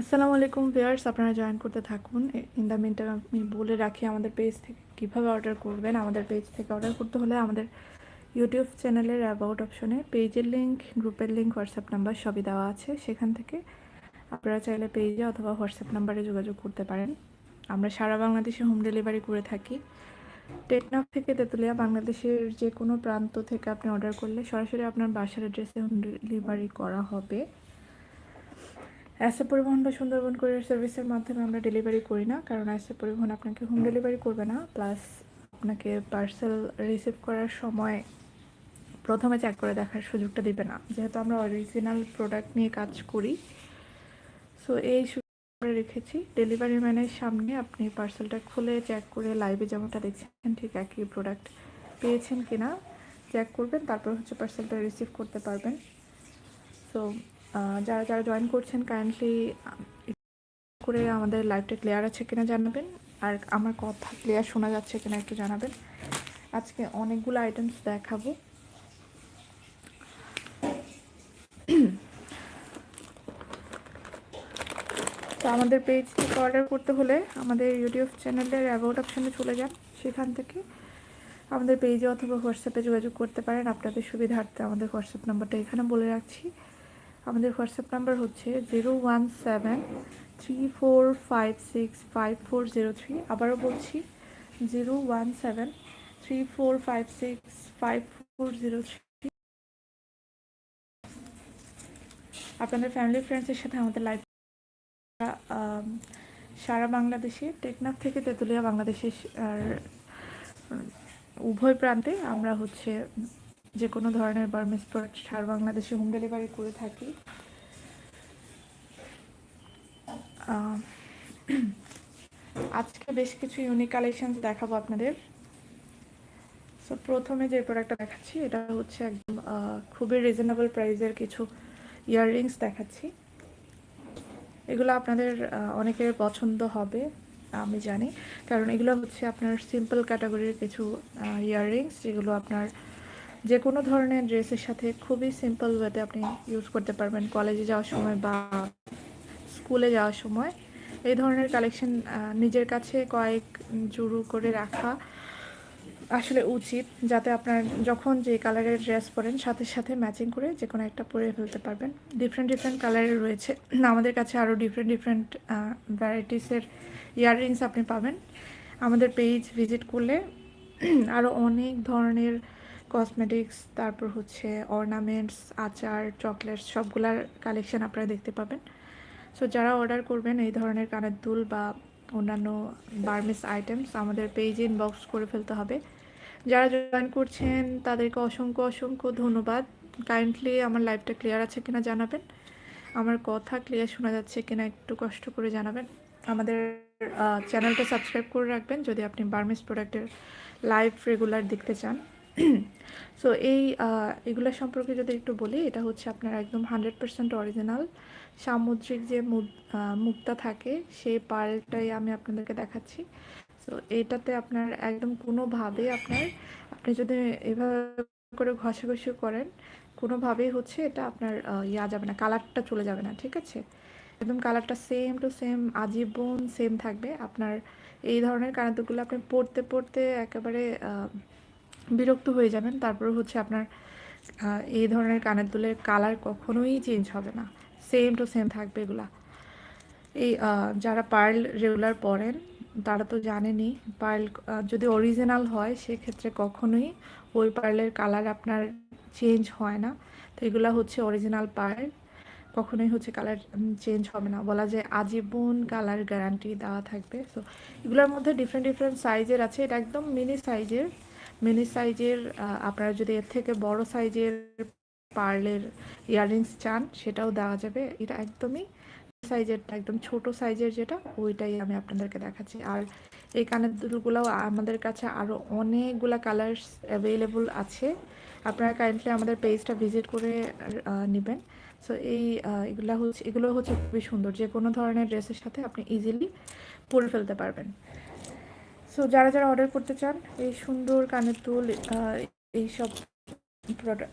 আসসালামু আলাইকুম ভিউয়ার্স, আপনারা জয়েন করতে থাকুন। ইন দ্য মিনটাইম আমি বলে রাখি আমাদের পেজ থেকে কীভাবে অর্ডার করবেন। আমাদের পেজ থেকে অর্ডার করতে হলে আমাদের ইউটিউব চ্যানেলের অ্যাবাউট অপশনে পেজের লিঙ্ক গ্রুপের লিঙ্ক হোয়াটসঅ্যাপ নাম্বার সবই দেওয়া আছে। সেখান থেকে আপনারা চাইলে পেজে অথবা হোয়াটসঅ্যাপ নাম্বারে যোগাযোগ করতে পারেন। আমরা সারা বাংলাদেশে হোম ডেলিভারি করে থাকি। টেকনাফ থেকে তেঁতুলিয়া, বাংলাদেশের যে কোনো প্রান্ত থেকে আপনি অর্ডার করলে সরাসরি আপনার বাসার অ্যাড্রেসে হোম ডেলিভারি করা হবে। অ্যাসে পরিবহন বা সুন্দরবন কোরিয়ার সার্ভিসের মাধ্যমে আমরা ডেলিভারি করি না কারণ অ্যাসে পরিবহন আপনাকে হোম। ডেলিভারি করবে না প্লাস আপনাকে পার্সেল রিসিভ করার সময় প্রথমে চেক করে দেখার সুযোগটা দিবে না। যেহেতু আমরা অরিজিনাল প্রোডাক্ট নিয়ে কাজ করি সো এই আমরা রেখেছি। ডেলিভারি ম্যানের সামনে আপনি পার্সেলটা খুলে চেক করে লাইভে যেমনটা দেখছেন ঠিক একই প্রোডাক্ট পেয়েছেন কিনা চেক করবেন তারপর হচ্ছে পার্সেলটা রিসিভ করতে পারবেন। সো যারা যারা জয়েন করছেন কাইন্ডলি করে আমাদের লাইভটা ক্লিয়ার আছে কিনা জানাবেন। আর আমার কথা ক্লিয়ার শোনা যাচ্ছে কিনা একটু জানাবেন। আজকে অনেকগুলো আইটেমস দেখাবো। তো আমাদের পেজ থেকে অর্ডার করতে হলে আমাদের ইউটিউব চ্যানেলের অ্যাবাউট অপশানে চলে যান। সেখান থেকে আমাদের পেজে অথবা হোয়াটসঅ্যাপে যোগাযোগ করতে পারেন। আপনাদের সুবিধার্থে আমাদের হোয়াটসঅ্যাপ নাম্বারটা এখানে বলে রাখছি। আমাদের হোয়াটসঅ্যাপ নাম্বার হচ্ছে zero one seven three four five six five four zero three. আবারও বলছি, zero one seven three four five six five four zero three. আপনাদের ফ্যামিলি ফ্রেন্ডসের সাথে আমাদের লাইভ সারা বাংলাদেশে, টেকনাফ থেকে তেঁতুলিয়া বাংলাদেশের উভয় প্রান্তে আমরা হচ্ছে যে কোনো ধরনের বার্মিস প্রোডাক্ট সারা বাংলাদেশে হোম ডেলিভারি করে থাকি। আজকে বেশ কিছু ইউনিক কালেকশন দেখাবো আপনাদের। সো প্রথমে যে প্রোডাক্টটা দেখাচ্ছি, এটা হচ্ছে একদম খুবই রিজনেবল প্রাইসের কিছু ইয়াররিংস দেখাচ্ছি। এগুলো আপনাদের অনেকের পছন্দ হবে, আমি জানি। কারণ এগুলো হচ্ছে আপনার সিম্পল ক্যাটাগরির কিছু ইয়াররিংস যেগুলো আপনার যে কোনো ধরনের ড্রেসের সাথে খুবই সিম্পল ওয়েতে আপনি ইউজ করতে পারবেন। কলেজে যাওয়ার সময় বা স্কুলে যাওয়ার সময় এই ধরনের কালেকশন নিজের কাছে কয়েক জুড়ু করে রাখা আসলে উচিত, যাতে আপনার যখন যে কালারের ড্রেস পরেন সাথে সাথে ম্যাচিং করে যে কোনো একটা পরে ফেলতে পারবেন। ডিফারেন্ট ডিফারেন্ট কালারের রয়েছে। আমাদের কাছে আরও ডিফারেন্ট ডিফারেন্ট ভ্যারাইটিসের ইয়াররিংস আপনি পাবেন। আমাদের পেজ ভিজিট করলে আরও অনেক ধরনের কসমেটিক্স তারপর হচ্ছে অর্নামেন্টস আচার চকলেটস সবগুলার কালেকশন আপনারা দেখতে পাবেন। সো যারা অর্ডার করবেন এই ধরনের কানের দুল বা অন্যান্য বার্মিস আইটেমস আমাদের পেজে ইনবক্স করে ফেলতে হবে। যারা জয়েন করছেন, তাদেরকে অসংখ্য অসংখ্য ধন্যবাদ। কাইন্ডলি আমার লাইভটা ক্লিয়ার আছে কিনা জানাবেন? আমার কথা ক্লিয়ার শোনা যাচ্ছে কিনা একটু কষ্ট করে জানাবেন? আমাদের চ্যানেলটা সাবস্ক্রাইব করে রাখবেন যদি আপনি বার্মিস প্রোডাক্টের লাইভ রেগুলার দেখতে চান। সো এই এগুলো সম্পর্কে যদি একটু বলি, এটা হচ্ছে আপনার একদম হান্ড্রেড পার্সেন্ট অরিজিনাল সামুদ্রিক যে মুক্তা থাকে সেই পার্লটাই আমি আপনাদেরকে দেখাচ্ছি। সো এটাতে আপনার একদম কোনোভাবে আপনার, আপনি যদি এভাবে করে ঘষাঘষি করেন, কোনোভাবেই হচ্ছে এটা আপনার ইয়া যাবে না কালারটা চলে যাবে না, ঠিক আছে? একদম কালারটা সেম টু সেম আজীবন সেম থাকবে। আপনার এই ধরনের কানাতুগুলো আপনি পড়তে পড়তে একেবারে বিরক্ত হয়ে যাবেন। তারপর হচ্ছে আপনার এই ধরনের কানের দুলের কালার কখনোই চেঞ্জ হবে না। সেম টু সেম থাকবে এগুলা। এই যারা পার্ল রেগুলার পরেন, তারা তো জানেনই পার্ল যদি অরিজিনাল হয়, সেক্ষেত্রে কখনোই ওই পার্লের কালার আপনার চেঞ্জ হয় না। তো এগুলো হচ্ছে অরিজিনাল পার্ল কখনোই হচ্ছে কালার চেঞ্জ হবে না। বলা যায় আজীবন কালার গ্যারান্টি দেওয়া থাকবে। সো এগুলোর মধ্যে ডিফারেন্ট ডিফারেন্ট সাইজের আছে। এটা একদম মিনি সাইজের মিনি সাইজের আপনারা যদি এর থেকে বড় সাইজের পার্লের ইয়াররিংস চান, সেটাও দেওয়া যাবে। এটা একদমই সাইজেরটা একদম ছোট সাইজের যেটা, ওইটাই আমি আপনাদেরকে দেখাচ্ছি। আর এই কানের দুলগুলোও আমাদের কাছে আরও অনেকগুলা কালার্স অ্যাভেলেবল আছে। আপনারা কাইন্ডলি আমাদের পেজটা ভিজিট করে নেবেন। সো এই এগুলো হচ্ছে এগুলো হচ্ছে খুবই সুন্দর। যে কোনো ধরনের ড্রেসের সাথে আপনি ইজিলি পরে ফেলতে পারবেন। সো যারা যারা অর্ডার করতে চান, এই সুন্দর কানের দুল এইসব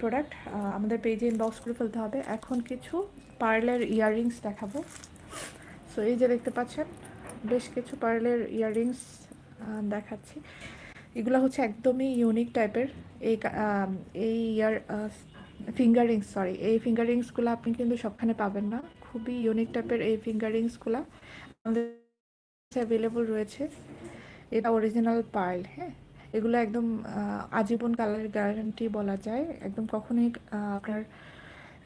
প্রোডাক্ট আমাদের পেজে ইনবক্স করে ফেলতে হবে। এখন কিছু পার্লের ইয়াররিংস দেখাবো। সো এই যে দেখতে পাচ্ছেন, বেশ কিছু পার্লের ইয়াররিংস দেখাচ্ছি। এগুলো হচ্ছে একদমই ইউনিক টাইপের এই এই ইয়ার ফিঙ্গার রিংস সরি এই ফিঙ্গার রিংসগুলো আপনি কিন্তু সবখানে পাবেন না। খুবই ইউনিক টাইপের এই ফিঙ্গার রিংসগুলো আমাদের অ্যাভেলেবল রয়েছে। এটা অরিজিনাল পার্ল হ্যাঁ? এগুলো একদম আজীবন কালারের গ্যারান্টি বলা যায়। একদম কখনোই আপনার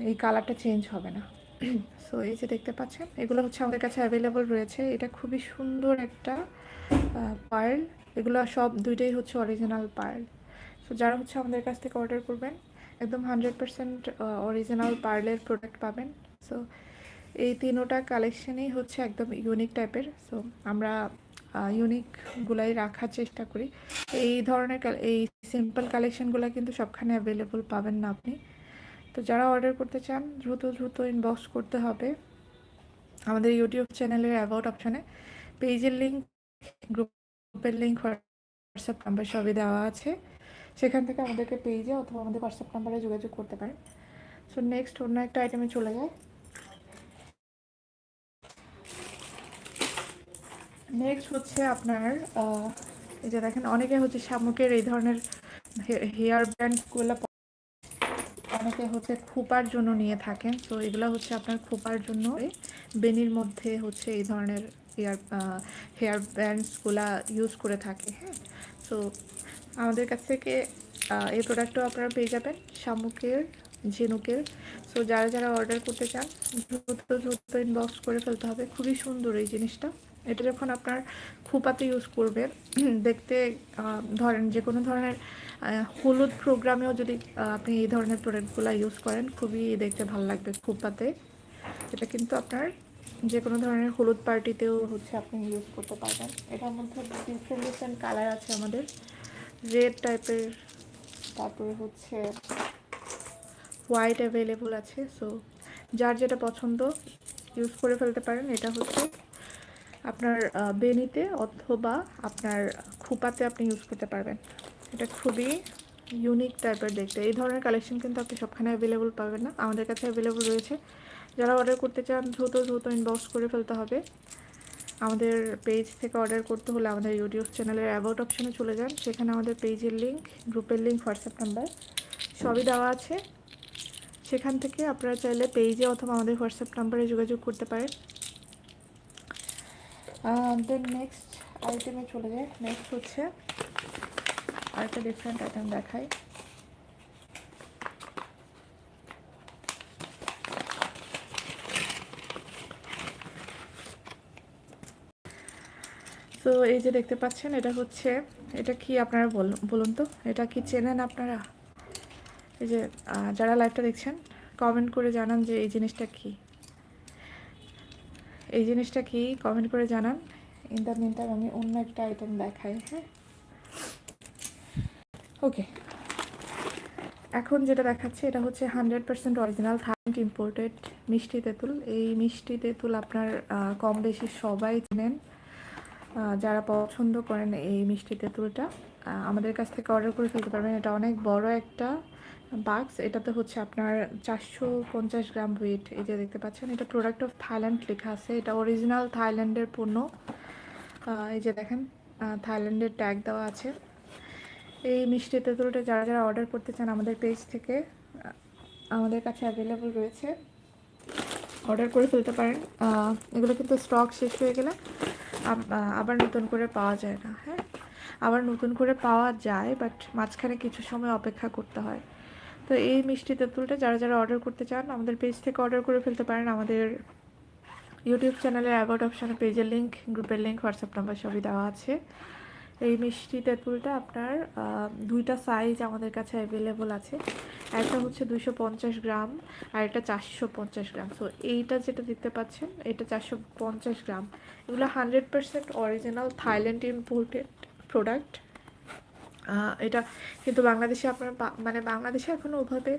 এই কালারটা চেঞ্জ হবে না। সো এই যে দেখতে পাচ্ছেন, এগুলো হচ্ছে আমাদের কাছে অ্যাভেলেবল রয়েছে। এটা খুবই সুন্দর একটা পার্ল এগুলো সব দুইটাই হচ্ছে অরিজিনাল পার্ল সো যারা হচ্ছে আমাদের কাছ থেকে অর্ডার করবেন, একদম হান্ড্রেড পার্সেন্ট অরিজিনাল পার্লের প্রোডাক্ট পাবেন। সো এই তিনোটা কালেকশনই হচ্ছে একদম ইউনিক টাইপের সো আমরা ইউনিকগুলাই রাখার চেষ্টা করি। এই ধরনের এই সিম্পল কালেকশনগুলো কিন্তু সবখানে অ্যাভেলেবল পাবেন না আপনি। তো যারা অর্ডার করতে চান, দ্রুত দ্রুত ইনবক্স করতে হবে। আমাদের ইউটিউব চ্যানেলের অ্যাবাউট অপশানে পেজের লিঙ্ক গ্রুপের লিঙ্ক হোয়াটসঅ্যাপ নাম্বার সবই দেওয়া আছে। সেখান থেকে আমাদেরকে পেজে অথবা আমাদের হোয়াটসঅ্যাপ নাম্বারে যোগাযোগ করতে পারেন। সো নেক্সট অন্য একটা আইটেমে চলে যায় নেক্সট হচ্ছে আপনার এই যে দেখেন, অনেকে হচ্ছে শামুকের এই ধরনের হেয়ার ব্যান্ডগুলো অনেকে হচ্ছে খোপার জন্য নিয়ে থাকেন। তো এগুলো হচ্ছে আপনার খোপার জন্য। বেনির মধ্যে হচ্ছে এই ধরনের হেয়ার হেয়ার ব্যান্ডসগুলা ইউজ করে থাকে হ্যাঁ? তো আমাদের কাছ থেকে এই প্রোডাক্টটাও আপনারা পেয়ে যাবেন, শামুকের, ঝিনুকের। সো যারা যারা অর্ডার করতে চান, দ্রুত দ্রুত ইনবক্স করে ফেলতে হবে। খুবই সুন্দর এই জিনিসটা। এটা যখন আপনার খোপাতে ইউজ করবে দেখতে ধরেন যে কোনো ধরনের হলুদ প্রোগ্রামেও যদি আপনি এই ধরনের প্রোডাক্টগুলো ইউজ করেন, খুবই দেখতে ভালো লাগবে খোপাতে। এটা কিন্তু আপনার যে কোনো ধরনের হলুদ পার্টিতেও হচ্ছে আপনি ইউজ করতে পারবেন। এটার মধ্যে ডিফারেন্ট ডিফারেন্ট কালার আছে আমাদের। রেড টাইপের তারপরে হচ্ছে হোয়াইট অ্যাভেলেবল আছে। সো যার যেটা পছন্দ ইউজ করে ফেলতে পারেন। এটা হচ্ছে আপনার বেনিতে অথবা আপনার খুপাতে আপনি ইউজ করতে পারবেন। এটা খুবই ইউনিক টাইপের দেখতে। এই ধরনের কালেকশন কিন্তু আপনি সবখানে অ্যাভেলেবল পাবেন না। আমাদের কাছে অ্যাভেলেবল রয়েছে। যারা অর্ডার করতে চান, দ্রুত দ্রুত ইনবক্স করে ফেলতে হবে। আমাদের পেজ থেকে অর্ডার করতে হলে আমাদের ইউটিউব চ্যানেলের অ্যাবাউট অপশানে চলে যান। সেখানে আমাদের পেজের লিঙ্ক গ্রুপের লিঙ্ক হোয়াটসঅ্যাপ নাম্বার সবই দেওয়া আছে। সেখান থেকে আপনারা চাইলে পেজে অথবা আমাদের হোয়াটসঅ্যাপ নাম্বারে যোগাযোগ করতে পারেন। দেন নেক্সট আইটেমে চলে যায় নেক্সট হচ্ছে আরেকটা ডিফারেন্ট আইটেম দেখাই। তো এই যে দেখতে পাচ্ছেন, এটা হচ্ছে, এটা কি আপনারা বলুন বলুন তো? এটা কি চেনেন আপনারা? এই যে যারা লাইভটা দেখছেন কমেন্ট করে জানান যে এই জিনিসটা কি। এই জিনিসটা কি? কমেন্ট করে জানান। ইন দ্য মিন আমি অন্য একটা আইটেম দেখাই হ্যাঁ? ওকে এখন যেটা দেখাচ্ছে, এটা হচ্ছে hundred percent original Thailand imported মিষ্টি তেঁতুল। এই মিষ্টি তেঁতুল আপনার কম বেশি সবাই চেনেন। যারা পছন্দ করেন এই মিষ্টি তেঁতুলটা আমাদের কাছ থেকে অর্ডার করে ফেলতে পারবেন। এটা অনেক বড় একটা বাক্স এটাতে হচ্ছে আপনার চারশো পঞ্চাশ গ্রাম ওয়েট এই যে দেখতে পাচ্ছেন, এটা প্রোডাক্ট অফ থাইল্যান্ড লেখা আছে। এটা অরিজিনাল থাইল্যান্ডের পণ্য। এই যে দেখেন থাইল্যান্ডের ট্যাগ দেওয়া আছে। এই মিষ্টি তেঁতুলটা যারা যারা অর্ডার করতে চান আমাদের পেজ থেকে আমাদের কাছে অ্যাভেলেবল রয়েছে। অর্ডার করে ফেলতে পারেন। এগুলো কিন্তু স্টক শেষ হয়ে গেলে আবার নতুন করে পাওয়া যায় না হ্যাঁ? আবার নতুন করে পাওয়া যায় বাট মাঝখানে কিছু সময় অপেক্ষা করতে হয়। তো এই মিষ্টি তেঁতুলটা যারা যারা অর্ডার করতে চান, আমাদের পেজ থেকে অর্ডার করে ফেলতে পারেন। আমাদের ইউটিউব চ্যানেলের অ্যাবাউট অপশানে পেজের লিঙ্ক গ্রুপের লিঙ্ক হোয়াটসঅ্যাপ নাম্বার সবই দেওয়া আছে। এই মিষ্টি তেঁতুলটা আপনার দুইটা সাইজ আমাদের কাছে অ্যাভেলেবল আছে। একটা হচ্ছে দুশো পঞ্চাশ গ্রাম আর একটা চারশো পঞ্চাশ গ্রাম। সো এইটা যেটা দেখতে পাচ্ছেন, এটা চারশো পঞ্চাশ গ্রাম। এগুলো hundred percent original Thailand imported product এটা কিন্তু বাংলাদেশে আপনার মানে বাংলাদেশে এখনও ওভাবে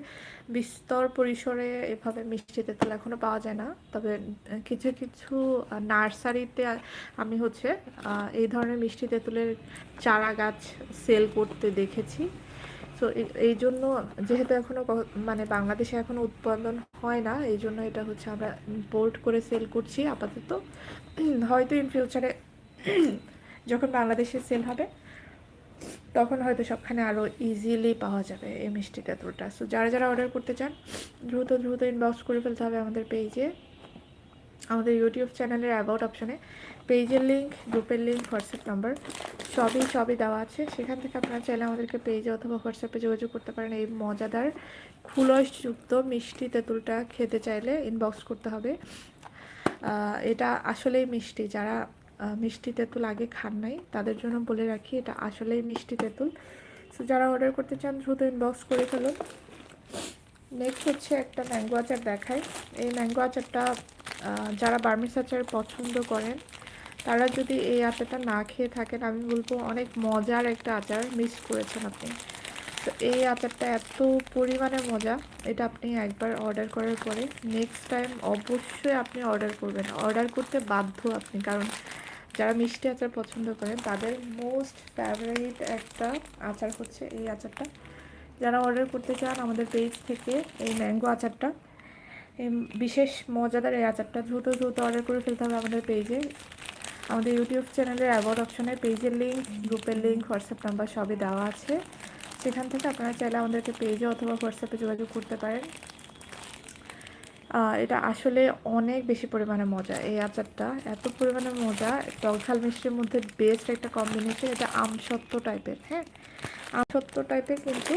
বিস্তর পরিসরে এভাবে মিষ্টি তেঁতুল এখনও পাওয়া যায় না। তবে কিছু কিছু নার্সারিতে আমি হচ্ছে এই ধরনের মিষ্টি তেঁতুলের চারা গাছ সেল করতে দেখেছি। তো এই জন্য যেহেতু এখনও মানে বাংলাদেশে এখনও উৎপাদন হয় না, এই জন্য এটা হচ্ছে আমরা ইম্পোর্ট করে সেল করছি আপাতত। হয়তো ইন ফিউচারে যখন বাংলাদেশে সেল হবে তখন হয়তো সবখানে আরও ইজিলি পাওয়া যাবে এই মিষ্টি তেঁতুলটা সো যারা যারা অর্ডার করতে চান, দ্রুত দ্রুত ইনবক্স করে ফেলতে হবে আমাদের পেজে আমাদের ইউটিউব চ্যানেলের অ্যাবাউট অপশানে পেজের লিঙ্ক গ্রুপের লিঙ্ক হোয়াটসঅ্যাপ নাম্বার সবই সবই দেওয়া আছে। সেখান থেকে আপনারা চাইলে আমাদেরকে পেজে অথবা হোয়াটসঅ্যাপে যোগাযোগ করতে পারেন। এই মজাদার খুলসযুক্ত মিষ্টি তেঁতুলটা খেতে চাইলে ইনবক্স করতে হবে। এটা আসলেই মিষ্টি। যারা মিষ্টি তেঁতুল আগে খান নাই। তাদের জন্য বলে রাখি, এটা আসলেই মিষ্টি তেঁতুল। সো যারা অর্ডার করতে চান, দ্রুত ইনবক্স করে ফেলুন। নেক্সট হচ্ছে একটা ম্যাঙ্গো আচার দেখায় এই ম্যাঙ্গো আচারটা যারা বার্মিস আচার পছন্দ করেন, তারা যদি এই আচারটা না খেয়ে থাকেন, আমি বলব অনেক মজার একটা আচার মিস করেছেন আপনি। তো এই আচারটা এত পরিমাণে মজা, এটা আপনি একবার অর্ডার করার পরে নেক্সট টাইম অবশ্যই আপনি অর্ডার করবেন। অর্ডার করতে বাধ্য আপনি, কারণ যারা মিষ্টি আচার পছন্দ করেন, তাদের মোস্ট ফেভারিট একটা আচার হচ্ছে এই আচারটা। যারা অর্ডার করতে চান, আমাদের পেজ থেকে এই ম্যাঙ্গো আচারটা, এই বিশেষ মজাদার এই আচারটা দ্রুত দ্রুত অর্ডার করে ফেলতে হবে আমাদের পেজে আমাদের ইউটিউব চ্যানেলের অ্যাবাউট অপশনে পেজের লিঙ্ক গ্রুপের লিঙ্ক হোয়াটসঅ্যাপ নাম্বার সবই দেওয়া আছে। সেখান থেকে আপনারা চাইলে আমাদেরকে পেজে অথবা হোয়াটসঅ্যাপে যোগাযোগ করতে পারেন। এটা আসলে অনেক বেশি পরিমাণে মজা এই আচারটা। এত পরিমাণে মজা, টক ঝাল মিষ্টির মধ্যে বেস্ট একটা কম্বিনেশন এটা আমসত্ত্ব টাইপের হ্যাঁ? আমসত্ত্ব টাইপের কিন্তু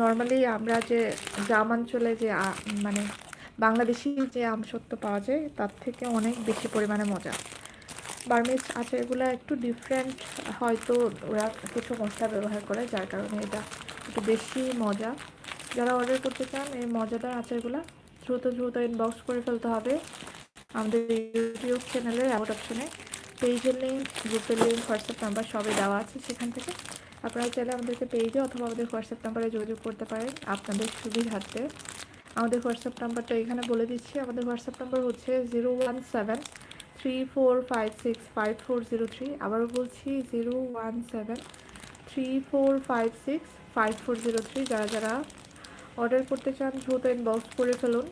নর্মালি আমরা যে গ্রামাঞ্চলে যে মানে বাংলাদেশি যে আমসত্ত্ব পাওয়া যায়, তার থেকে অনেক বেশি পরিমাণে মজা। বার্মিজ আচারগুলো একটু ডিফারেন্ট হয়তো ওরা কিছু মশলা ব্যবহার করে, যার কারণে এটা একটু বেশি মজা। যারা অর্ডার করতে চান, এই মজাদার আচারগুলো দ্রুত দ্রুত ইনবক্স করে ফেলতে হবে আমাদের ইউটিউব চ্যানেলের অ্যাবাউট অপশনে পেজের লিঙ্ক গ্রুপের লিঙ্ক হোয়াটসঅ্যাপ নাম্বার সবই দেওয়া আছে সেখান থেকে। আপনারা চাইলে আমাদেরকে পেজে অথবা আমাদের হোয়াটসঅ্যাপ নাম্বারে যোগাযোগ করতে পারেন আপনাদের সুবিধার্থে। আমাদের হোয়াটসঅ্যাপ নাম্বারটা এখানে বলে দিচ্ছি। আমাদের হোয়াটসঅ্যাপ নাম্বার হচ্ছে zero one seven three four five six five four zero three আবারও বলছি zero one seven three four five six five four zero three যারা যারা অর্ডার করতে চান দ্রুত ইনবক্স করে ফেলুন।